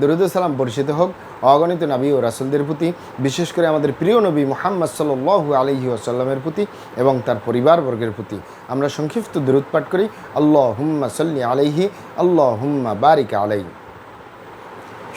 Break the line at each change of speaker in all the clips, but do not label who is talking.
দরুদ পরিচিত হোক, অগণিত নবী ও রাসুলদের প্রতি, বিশেষ করে আমাদের প্রিয় নবী মোহাম্মদ সাল্লু আলহি আসাল্লামের প্রতি এবং তার পরিবারবর্গের প্রতি। আমরা সংক্ষিপ্ত দূরত পাঠ করি আল্লাহ হুম্মা সাল্লি আলহি আল্লাহ হুম্মা বারিকা আলাই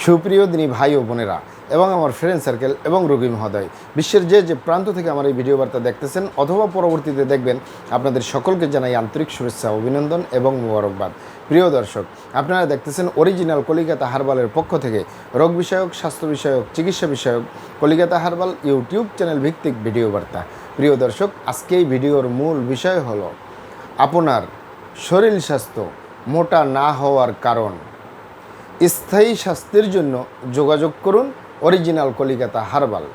সুপ্রিয় দিনী ভাই ও বোনেরা এবং আমার ফ্রেন্ড সার্কেল এবং রোগী মহোদয়। বিশ্বের যে যে প্রান্ত থেকে আমার এই ভিডিও বার্তা দেখতেছেন, অথবা পরবর্তীতে দেখবেন, আপনাদের সকলকে জানাই আন্তরিক শুভেচ্ছা, অভিনন্দন এবং মুবারকবাদ। প্রিয় দর্শক, আপনারা দেখতেছেন অরিজিনাল কলিকাতা হারবালের পক্ষ থেকে রোগ বিষয়ক, স্বাস্থ্য বিষয়ক, চিকিৎসা বিষয়ক কলিকাতা হারবাল ইউটিউব চ্যানেল ভিত্তিক ভিডিও বার্তা। প্রিয় দর্শক, আজকে এই ভিডিওর মূল বিষয় হলো আপনার শরীর স্বাস্থ্য মোটা না হওয়ার কারণ। স্থায়ী স্বাস্থ্যের জন্য যোগাযোগ করুন অরিজিনাল কলিকাতা হার্বাল।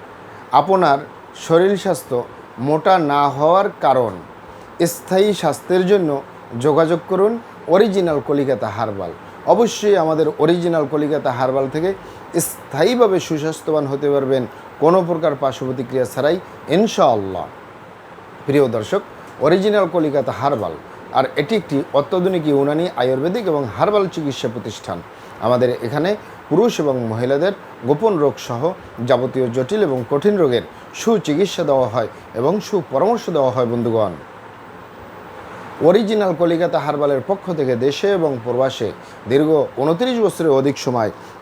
আপনার শরীর স্বাস্থ্য মোটা না হওয়ার কারণ, স্থায়ী স্বাস্থ্যের জন্য যোগাযোগ করুন অরিজিনাল কলিকাতা হার্বাল। অবশ্যই আমাদের অরিজিনাল কলিকাতা হার্বাল থেকে স্থায়ীভাবে সুস্বাস্থ্যবান হতে পারবেন কোনো প্রকার পার্শ্ব প্রতিক্রিয়া ছাড়াই, ইনশাআল্লাহ। প্রিয় দর্শক, অরিজিনাল কলিকাতা হার্বাল, আর এটি একটি অত্যাধুনিক ইউনানি আয়ুর্বেদিক এবং হার্বাল চিকিৎসা প্রতিষ্ঠান। আমাদের এখানে পুরুষ এবং মহিলাদের গোপন রোগ সহ যাবতীয় জটিল এবং কঠিন রোগের সুচিকিৎসা দেওয়া হয় এবং সুপরামর্শ দেওয়া হয় বন্ধুগণ। অরিজিনাল কলিকাতা হারবালের পক্ষ থেকে দেশে এবং প্রবাসে দীর্ঘ উনত্রিশ বছরের অধিক সময়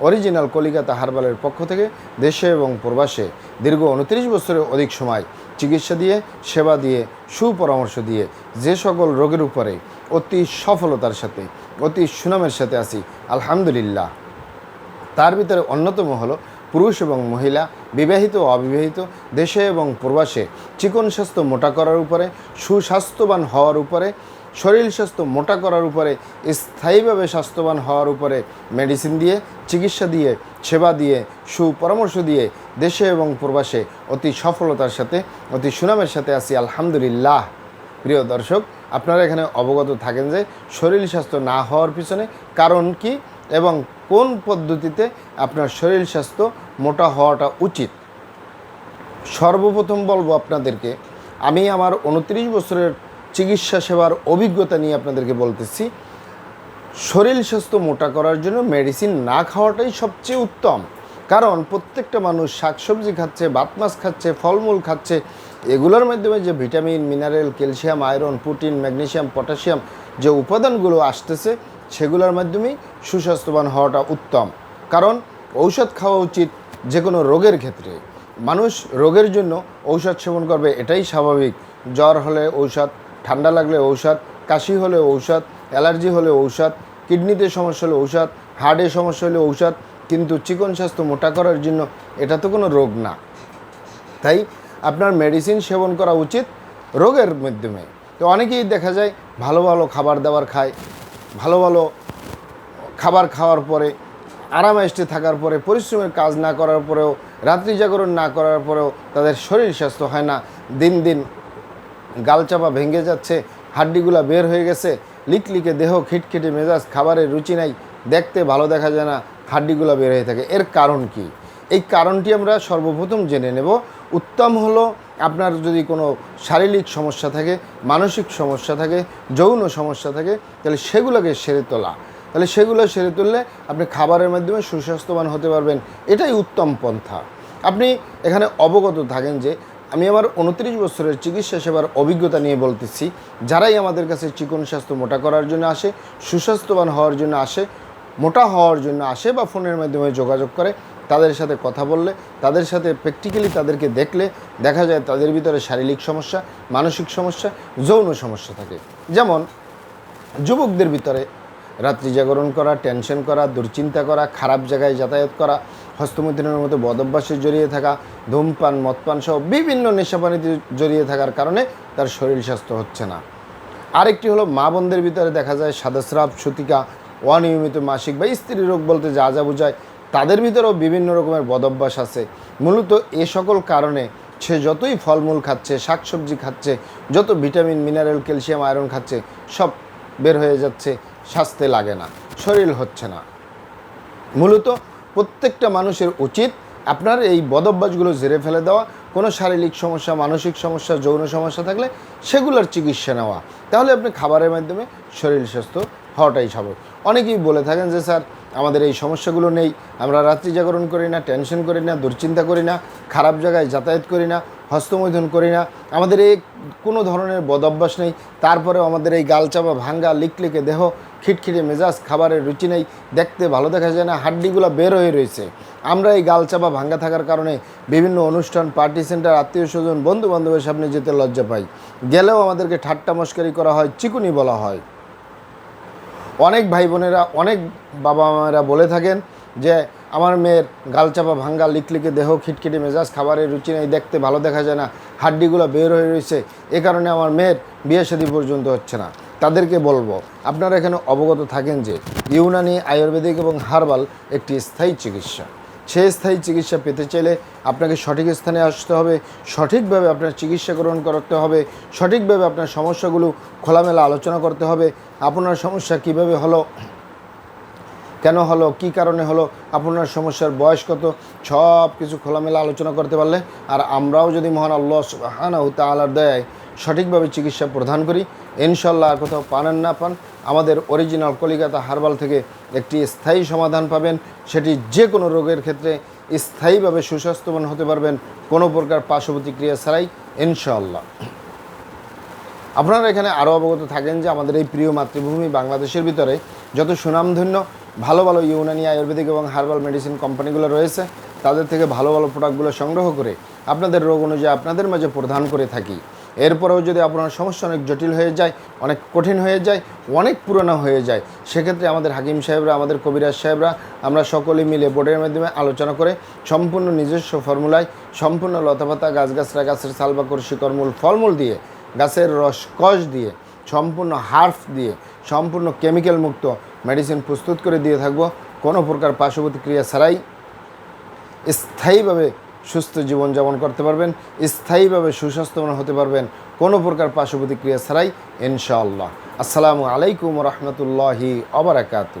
অরিজিনাল কলিকাতা হারবালের পক্ষ থেকে দেশে এবং প্রবাসে দীর্ঘ উনত্রিশ বছরের অধিক সময় চিকিৎসা দিয়ে, সেবা দিয়ে, সুপরামর্শ দিয়ে যে সকল রোগের উপরে অতি সফলতার সাথে, অতি সুনামের সাথে আছি, আলহামদুলিল্লাহ। তার ভিতরে অন্যতম হলো পুরুষ এবং মহিলা, বিবাহিত ও অবিবাহিত, দেশে এবং প্রবাসে চিকন স্বাস্থ্য মোটা করার উপরে, সুস্বাস্থ্যবান হওয়ার উপরে শরীর স্বাস্থ্য মোটা করার উপরে, স্থায়ীভাবে স্বাস্থ্যবান হওয়ার উপরে মেডিসিন দিয়ে, চিকিৎসা দিয়ে, সেবা দিয়ে, সুপরামর্শ দিয়ে দেশে এবং প্রবাসে অতি সফলতার সাথে, অতি সুনামের সাথে আছি, আলহামদুলিল্লাহ। প্রিয় দর্শক, আপনারা এখানে অবগত থাকেন যে শরীর স্বাস্থ্য না হওয়ার পিছনে কারণ কি এবং কোন পদ্ধতিতে আপনার শরীর স্বাস্থ্য মোটা হওয়াটা উচিত। সর্বপ্রথম বলব আপনাদেরকে, আমি আমার উনত্রিশ বছরের চিকিৎসা সেবার অভিজ্ঞতা নিয়ে আপনাদেরকে বলতেছি। শরীর স্বাস্থ্য মোটা করার জন্য মেডিসিন না খাওয়াটাই সবচেয়ে উত্তম। কারণ প্রত্যেকটা মানুষ শাকসবজি খাচ্ছে ভাত মাছ খাচ্ছে, ফলমূল খাচ্ছে। এগুলোর মাধ্যমে যে vitamin, mineral, calcium, iron, protein, magnesium, potassium যে উপাদানগুলো আসতেছে, সেগুলোর মাধ্যমেই সুস্বাস্থ্যবান হওয়াটা উত্তম। কারণ ঔষধ খাওয়া উচিত যে কোনো রোগের ক্ষেত্রে। মানুষ রোগের জন্য ঔষধ সেবন করবে, এটাই স্বাভাবিক। জ্বর হলে ঔষধ ঠান্ডা লাগলে ঔষধ, কাশি হলে ঔষধ, অ্যালার্জি হলে ঔষধ, কিডনিতে সমস্যা হলে ঔষধ, হার্টে সমস্যা হলে ঔষধ, কিন্তু চিকন স্বাস্থ্য মোটা করার জন্য এটা তো কোনো রোগ না। তাই আপনার মেডিসিন সেবন করা উচিত রোগের মাধ্যমে। তো অনেকেই দেখা যায় ভালো ভালো খাবার দাবার খায়, ভালো ভালো খাবার খাওয়ার পরে আরামাইস্টে থাকার পরে, পরিশ্রমের কাজ না করার পরেও, রাত্রি জাগরণ না করার পরেও তাদের শরীর স্বাস্থ্য হয় না, দিন দিন গালচাপা ভেঙে যাচ্ছে, হাড্ডিগুলা বের হয়ে গেছে, লিকলিকে দেহ খিটখিটে মেজাজ, খাবারের রুচি নাই, দেখতে ভালো দেখা যায় না, হাড্ডিগুলো বের হয়ে থাকে। এর কারণ কি? এই কারণটি আমরা সর্বপ্রথম জেনে নেব। উত্তম হলো আপনার যদি কোনো শারীরিক সমস্যা থাকে, মানসিক সমস্যা থাকে, যৌন সমস্যা থাকে, তাহলে সেগুলোকে সেরে তোলা। তাহলে সেগুলো সেরে তুললে আপনি খাবারের মাধ্যমে সুস্বাস্থ্যবান হতে পারবেন। এটাই উত্তম পন্থা। আপনি এখানে অবগত থাকেন যে আমি আমার উনত্রিশ বছরের চিকিৎসা সেবার অভিজ্ঞতা নিয়ে বলতেছি, যারাই আমাদের কাছে চিকন স্বাস্থ্য মোটা করার জন্য আসে, সুস্বাস্থ্যবান হওয়ার জন্য আসে, মোটা হওয়ার জন্য আসে বা ফোনের মাধ্যমে যোগাযোগ করে, তাদের সাথে কথা বললে, তাদের সাথে প্র্যাকটিক্যালি তাদেরকে দেখলে, দেখা যায় তাদের ভিতরে শারীরিক সমস্যা, মানসিক সমস্যা, যৌন সমস্যা থাকে। যেমন, যুবকদের ভিতরে রাত্রি জাগরণ করা টেনশন করা, দুশ্চিন্তা করা, খারাপ জায়গায় যাতায়াত করা হস্তমৈথুনের মতো বদভ্যাসে জড়িয়ে থাকা, ধূমপান, মদপান সহ বিভিন্ন নেশাপানিতে জড়িয়ে থাকার কারণে তার শরীর স্বাস্থ্য হচ্ছে না। আরেকটি হলো মা বোনদের ভিতরে দেখা যায় সাদাস্রাব, সতিকা, অনিয়মিত মাসিক বা স্ত্রী রোগ বলতে যা যা বোঝায়, তাদের ভিতরেও বিভিন্ন রকমের বদভ্যাস আছে। মূলত এ সকল কারণে সে যতই ফলমূল খাচ্ছে, শাকসবজি খাচ্ছে, যত ভিটামিন, মিনারেল, ক্যালসিয়াম, আয়রন খাচ্ছে, সব বের হয়ে যাচ্ছে, স্বাস্থ্যে লাগে না, শরীর হচ্ছে না। মূলত প্রত্যেকটা মানুষের উচিত আপনার এই বদভ্যাসগুলো জেরে ফেলে দেওয়া, কোনো শারীরিক সমস্যা, মানসিক সমস্যা, যৌন সমস্যা থাকলে সেগুলোর চিকিৎসা নেওয়া। তাহলে আপনি খাবারের মাধ্যমে শরীর স্বাস্থ্য হওয়াটাই স্বাভাবিক। অনেকেই বলে থাকেন যে, স্যার, আমাদের এই সমস্যাগুলো নেই, আমরা রাত্রি জাগরণ করি না, টেনশন করি না, দুশ্চিন্তা করি না, খারাপ জায়গায় যাতায়াত করি না, হস্তমৈথুন করি না। আমাদের এই কোনো ধরনের বদভ্যাস নেই। তারপরেও আমাদের এই গালচাপা, ভাঙ্গা, লিকলিকে দেহ খিটখিটে মেজাজ, খাবারের রুচি নেই, দেখতে ভালো দেখা যায় না, হাড্ডিগুলো বের হয়ে রয়েছে। আমরা এই গালচাপা ভাঙ্গা থাকার কারণে বিভিন্ন অনুষ্ঠান, পার্টি সেন্টার, আত্মীয় স্বজন বন্ধু বান্ধবের সামনে যেতে লজ্জা পাই। গেলেও আমাদেরকে ঠাট্টা মস্কারি করা হয়, চিকুনি বলা হয়। অনেক ভাই বোনেরা, অনেক বাবা মায়েরা বলে থাকেন যে, আমার মেয়ের গালচাপা ভাঙ্গা, লিকলিকে দেহ, খিটখিটে মেজাজ, খাবারের রুচি নেই, দেখতে ভালো দেখা যায় না, হাড্ডিগুলো বের হয়ে রয়েছে। এ কারণে আমার মেয়ের বিয়ে শাদী পর্যন্ত হচ্ছে না। তাদেরকে বলব, আপনারা এখানে অবগত থাকেন যে ইউনানি আয়ুর্বেদিক এবং হার্বাল একটি স্থায়ী চিকিৎসা। সে স্থায়ী চিকিৎসা পেতে চাইলে আপনাকে সঠিক স্থানে আসতে হবে, সঠিকভাবে আপনার চিকিৎসা গ্রহণ করতে হবে, সঠিকভাবে আপনার সমস্যাগুলো খোলামেলা আলোচনা করতে হবে, আপনার সমস্যা কীভাবে হলো, কেন হলো, কি কারণে হলো, আপনার সমস্যার বয়স কত সব কিছু খোলামেলা আলোচনা করতে পারলে, আর আমরাও যদি মহান আল্লাহ সুবহানাহু তাআলার দয়ায় সঠিকভাবে চিকিৎসা প্রদান করি। ইনশাল্লাহ আর কোথাও পানেন না পান, আমাদের অরিজিনাল কলিকাতা হার্বাল থেকে একটি স্থায়ী সমাধান পাবেন। সেটি যে কোনো রোগের ক্ষেত্রে স্থায়ীভাবে সুস্বাস্থ্যবান হতে পারবেন, কোনো প্রকার পার্শ্ব প্রতিক্রিয়া ছাড়াই, ইনশাআল্লাহ। আপনারা এখানে আরও অবগত থাকেন যে আমাদের এই প্রিয় মাতৃভূমি বাংলাদেশের ভিতরে যত সুনামধন্য, ভালো ভালো ইউনানি আয়ুর্বেদিক এবং হার্বাল মেডিসিন কোম্পানিগুলো রয়েছে, তাদের থেকে ভালো ভালো প্রোডাক্টগুলো সংগ্রহ করে আপনাদের রোগ অনুযায়ী আপনাদের মাঝে প্রদান করে থাকি। এরপরেও যদি আপনার সমস্যা অনেক জটিল হয়ে যায়, অনেক কঠিন হয়ে যায়, অনেক পুরনো হয়ে যায়, সেক্ষেত্রে আমাদের হাকিম সাহেবরা, আমাদের কবিরাজ সাহেবরা, আমরা সকলে মিলে বোর্ডের মাধ্যমে আলোচনা করে সম্পূর্ণ নিজস্ব ফর্মুলায়, সম্পূর্ণ লতাপাতা, গাছগাছরা, গাছের সালবাকর, শিকড়মূল, ফলমূল দিয়ে, গাছের রস, কষ দিয়ে, সম্পূর্ণ হার্ফ দিয়ে, সম্পূর্ণ কেমিক্যাল মুক্ত মেডিসিন প্রস্তুত করে দিয়ে থাকব। কোনো প্রকার পার্শ্ব প্রতিক্রিয়া ছাড়াই স্থায়ীভাবে সুস্থ জীবনযাপন করতে পারবেন, স্থায়ীভাবে সুস্বাস্থ্যবান হতে পারবেন, কোনো প্রকার পার্শ্ব প্রতিক্রিয়া ছাড়াই, ইনশাআল্লাহ। আসসালামু আলাইকুম রহমতুল্লাহি অবরাকাতু